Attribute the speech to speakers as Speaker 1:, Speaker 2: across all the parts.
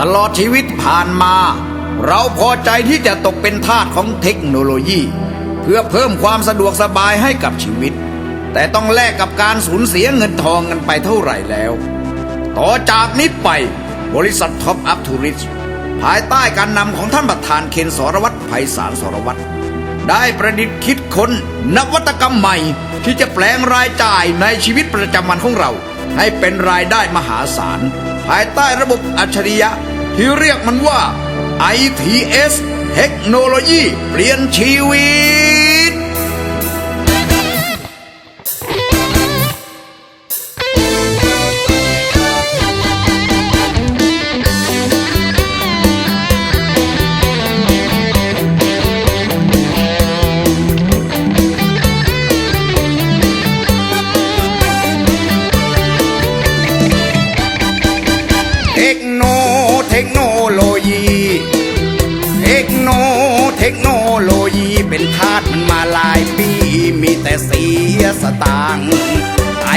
Speaker 1: ตลอดชีวิตผ่านมา เราพอใจที่จะตกเป็นทาสของเทคโนโลยี เพื่อเพิ่มความสะดวกสบายให้กับชีวิต แต่ต้องแลกกับการสูญเสียเงินทองกันไปเท่าไหร่แล้ว ต่อจากนี้ไปบริษัทท็อปอัพทูริสภายใต้การนำของท่านประธานเคนสรวัตรไพศาลสรวัตรได้ประดิษฐ์คิดค้นนวัตกรรมใหม่ที่จะแปลงรายจ่ายในชีวิตประจำวันของเรา ให้เป็นรายได้มหาศาล ภายใต้ระบบอัจฉริยะ ที่เรียกมันว่า ITS เทคโนโลยีเปลี่ยนชีวิต เป็นทาสมันมาหลายปี มีแต่เสียสตางค์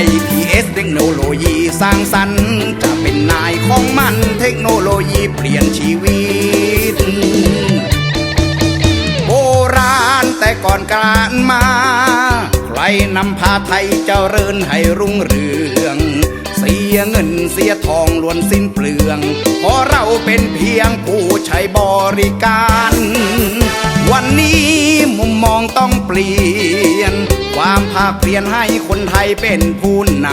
Speaker 1: IPS เทคโนโลยีสร้างสรรค์จะเป็นนายของมันเทคโนโลยีเปลี่ยนชีวิต โบราณแต่ก่อนการมา ใครนำพาไทยเจริญให้รุ่งเรืองเสียเงินเสียทองล้วนสิ้นเปลือง เพราะเราเป็นเพียงผู้ใช้บริการ วันนี้มุมมองต้องเปลี่ยน ความภาคเปลี่ยนให้คนไทยเป็นผู้น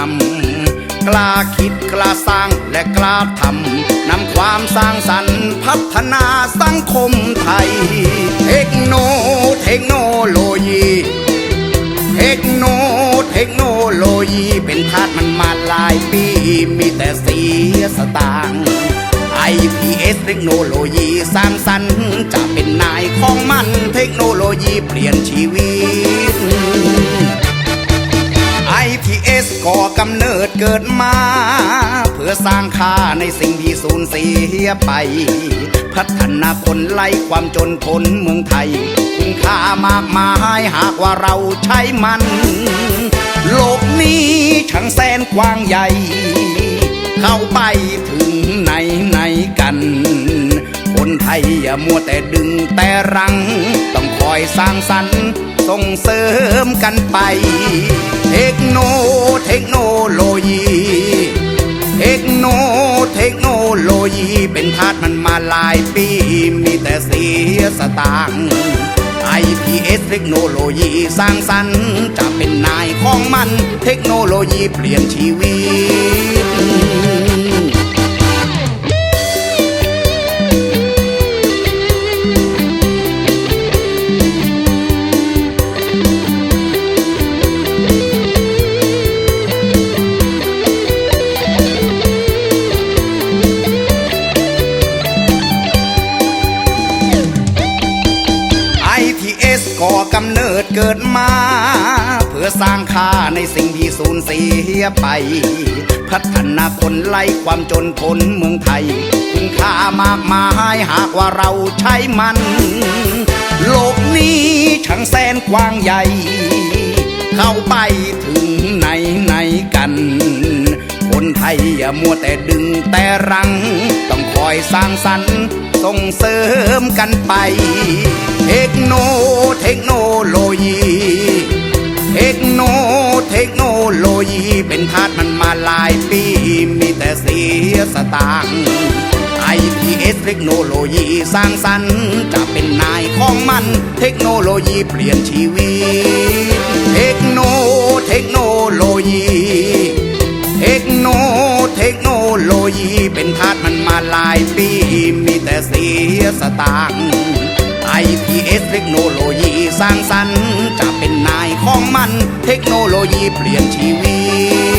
Speaker 1: ำ กล้าคิดกล้าสร้างและกล้าทำนำความสร้างสรรค์พัฒนาสังคม เทคโนโลยีสร้างสรรค์จะเป็นนายของมัน เทคโนโลยีเปลี่ยนชีวิต IPS ก่อกำเนิดเกิดมา เพื่อสร้างค่าในสิ่งที่สูญเสียไป พัฒนาคนไล่ความจนพ้นเมืองไทย คุณค่ามากมายหากว่าเราใช้มัน โลกนี้ช่างแสนกว้างใหญ่ เข้าไปถึง อย่ามัวแต่ดึงแต่รัง ต้องคอยสร้างสรรค์ส่งเสริมกันไป เทคโนเทคโนโลยี เทคโนเทคโนโลยีเป็นทาสมันมาหลายปี มีแต่เสียสตางค์ IPS เทคโนโลยีสร้างสรรค์จะเป็นนายของมัน เทคโนโลยีเปลี่ยนชีวิต อสร้างค่าในสิ่งที่สูญเสียไป พัฒนาคนไล่ความจนพ้นเมืองไทย คุณค่ามากมายหากว่าเราใช้มัน โลกนี้ช่างแสนกว้างใหญ่ เข้าไปถึงไหนไหนกัน คนไทยอย่ามัวแต่ดึงแต่รัง ต้องคอยสร้างสรรค์ส่งเสริมกันไป เทคโน เทคโนโล ยีเป็นทาสมันมาหลายปี มีแต่เสียสตางค์ IPS เทคโนโลยีสร้างสรรค์จะเป็นนายของมัน เทคโนโลยีเปลี่ยนชีวิต เทคโน เทคโนโลยี เทคโน เทคโนโลยีเป็นทาสมันมาหลายปี มีแต่เสียสตางค์ IPS เทคโนโลยีสร้างสรรค์จะเป็น มัน เทคโนโลยีเปลี่ยนชีวิต